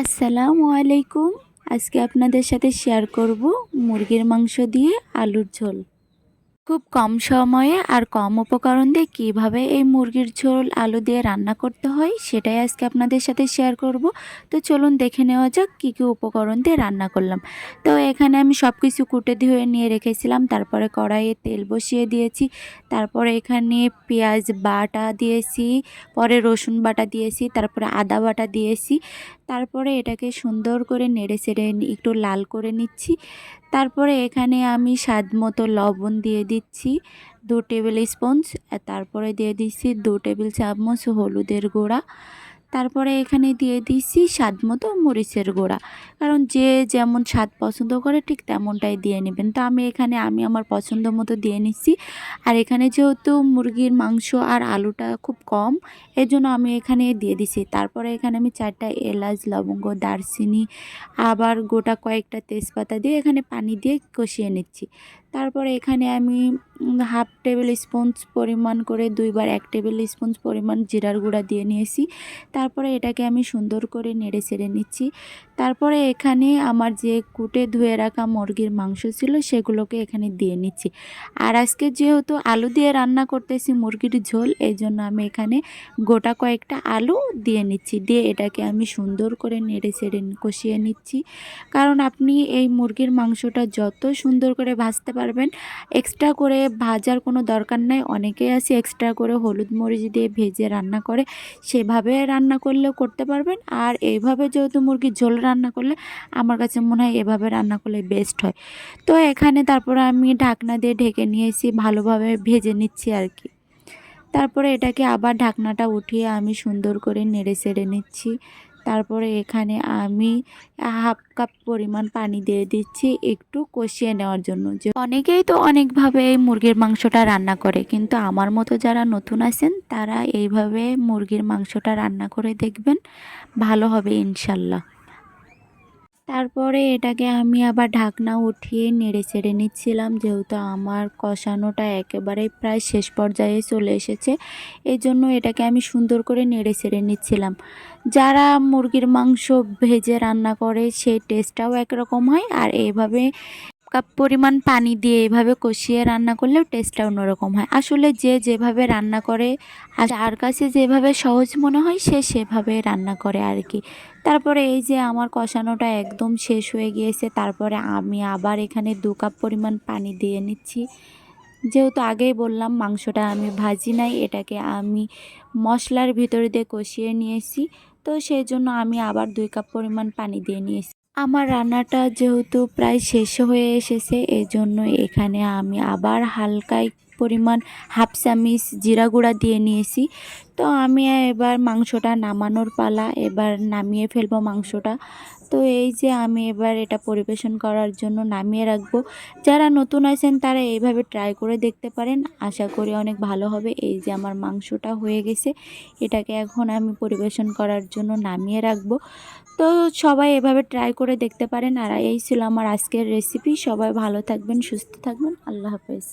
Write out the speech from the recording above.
আসসালামু আলাইকুম। আজকে আপনাদের সাথে শেয়ার করব মুরগির মাংস দিয়ে আলুর ঝোল। খুব কম সময়ে আর কম উপকরণ দিয়ে কীভাবে এই মুরগির ঝোল, আলু দিয়ে রান্না করতে হয়, সেটাই আজকে আপনাদের সাথে শেয়ার করব। তো চলুন দেখে নেওয়া যাক কী কী উপকরণ দিয়ে রান্না করলাম। তো এখানে আমি সব কিছু কুটে ধুয়ে নিয়ে রেখেছিলাম, তারপরে কড়াইয়ে তেল বসিয়ে দিয়েছি, তারপরে এখানে পেঁয়াজ বাটা দিয়েছি, পরে রসুন বাটা দিয়েছি, তারপরে আদা বাটা দিয়েছি, তারপরে এটাকে সুন্দর করে নেড়ে চেড়ে একটু লাল করে নিচ্ছি তারপরে এখানে আমি স্বাদ মতো লবণ দিয়ে দিচ্ছি দু টেবিল স্পঞ্জ তারপরে দিয়ে দিচ্ছি দু টেবিল চামচ হলুদের গুঁড়া। তারপরে এখানে দিয়ে দিচ্ছি স্বাদ মতো মরিচের গুঁড়া। কারণ যে যেমন স্বাদ পছন্দ করে ঠিক তেমনটাই দিয়ে নেবেন। তো আমি এখানে, আমি আমার পছন্দ মতো দিয়ে নিচ্ছি। আর এখানে যেহেতু মুরগির মাংস আর আলুটা খুব কম এর জন্য আমি এখানে দিয়ে দিছি। তারপরে এখানে আমি চারটা এলাচ, লবঙ্গ, দারচিনি, আবার গোটা কয়েকটা তেজপাতা দিয়ে এখানে পানি দিয়ে কষিয়ে নিচ্ছি। তারপরে এখানে আমি হাফ টেবিল স্পঞ্জ পরিমাণ করে দুইবার এক টেবিল স্পঞ্জ পরিমাণ জিরার গুঁড়া দিয়ে নিয়েছি। তারপরে এটাকে আমি সুন্দর করে নেড়ে ছেড়ে নিচ্ছি। তারপরে এখানে আমার যে কুটে ধুয়ে রাখা মুরগির মাংস ছিল সেগুলোকে এখানে দিয়ে নিচ্ছি। আর আজকে যেহেতু আলু দিয়ে রান্না করতেছি মুরগির ঝোল, এই জন্য আমি এখানে গোটা কয়েকটা আলু দিয়ে নিচ্ছি। দিয়ে এটাকে আমি সুন্দর করে নেড়ে ছেড়ে কষিয়ে নিচ্ছি। কারণ আপনি এই মুরগির মাংসটা যত সুন্দর করে ভাজতে পারবেন। এক্সট্রা করে ভাজার কোনো দরকার নাই। অনেকেই আছে এক্সট্রা করে হলুদ মরিচ দিয়ে ভেজে রান্না করে। সেভাবে রান্না করলেও করতে পারবেন। আর এইভাবে যেহেতু মুরগির ঝোল রান্না করলে আমার কাছে মনে হয় এভাবে রান্না করলে বেস্ট হয়। তো এখানে তারপরে আমি ঢাকনা দিয়ে ঢেকে নিয়েছি, ভালোভাবে ভেজে নিচ্ছি আর কি। তারপরে এটাকে আবার ঢাকনাটা উঠিয়ে আমি সুন্দর করে নেড়ে চেড়ে নিচ্ছি। তারপরে এখানে আমি হাফ কাপ পরিমাণ পানি দিয়ে দিচ্ছি একটু কষিয়ে নেওয়ার জন্য। যে অনেকেই তো অনেকভাবে এই মুরগির মাংসটা রান্না করে, কিন্তু আমার মতো যারা নতুন আছেন, তারা এইভাবে মুরগির মাংসটা রান্না করে দেখবেন, ভালো হবে ইনশাল্লাহ। তারপরে এটাকে আমি আবার ঢাকনা উঠিয়ে নেড়ে চেড়ে নিচ্ছিলাম, যেহেতু আমার কষানোটা একেবারে প্রায় শেষ পর্যায়ে চলে এসেছে এই জন্য এটাকে আমি সুন্দর করে নেড়ে চেড়ে নিচ্ছিলাম। যারা মুরগির মাংস ভেজে রান্না করে, সেই টেস্টটাও একরকম হয়, আর এইভাবে কাপ পরিমাণ পানি দিয়ে এভাবে কষিয়ে রান্না করলেও টেস্টটা অন্যরকম হয়। আসলে যে যেভাবে রান্না করে আর আর কাছে যেভাবে সহজ মনে হয়, সে সেভাবে রান্না করে আর কি তারপরে এই যে আমার কষানোটা একদম শেষ হয়ে গিয়েছে, তারপরে আমি আবার এখানে দু কাপ পরিমাণ পানি দিয়ে নিচ্ছি। যেহেতু আগেই বললাম মাংসটা আমি ভাজি নাই, এটাকে আমি মশলার ভিতরে দিয়ে কষিয়ে নিয়েছি। তো সেই জন্য আমি আবার দুই কাপ পরিমাণ পানি দিয়ে নিয়েছি। আমার রান্নাটা যেহেতু প্রায় শেষ হয়ে এসেছে এজন্য এখানে আমি আবার হালকাই পরিমাণ হাফ চামিচ জিরা গুঁড়া দিয়ে নিয়েছি। তো আমি এবার মাংসটা নামানোর পালা, এবার নামিয়ে ফেলব মাংসটা। তো এই যে আমি এবার এটা পরিবেশন করার জন্য নামিয়ে রাখব। যারা নতুন আছেন তারা এইভাবে ট্রাই করে দেখতে পারেন। আশা করি অনেক ভালো হবে। এই যে আমার মাংসটা হয়ে গেছে, এটাকে এখন আমি পরিবেশন করার জন্য নামিয়ে রাখব। তো সবাই এভাবে ট্রাই করে দেখতে পারেন। আর এই ছিল আমার আজকের রেসিপি। সবাই ভালো থাকবেন, সুস্থ থাকবেন। আল্লাহ হাফেজ।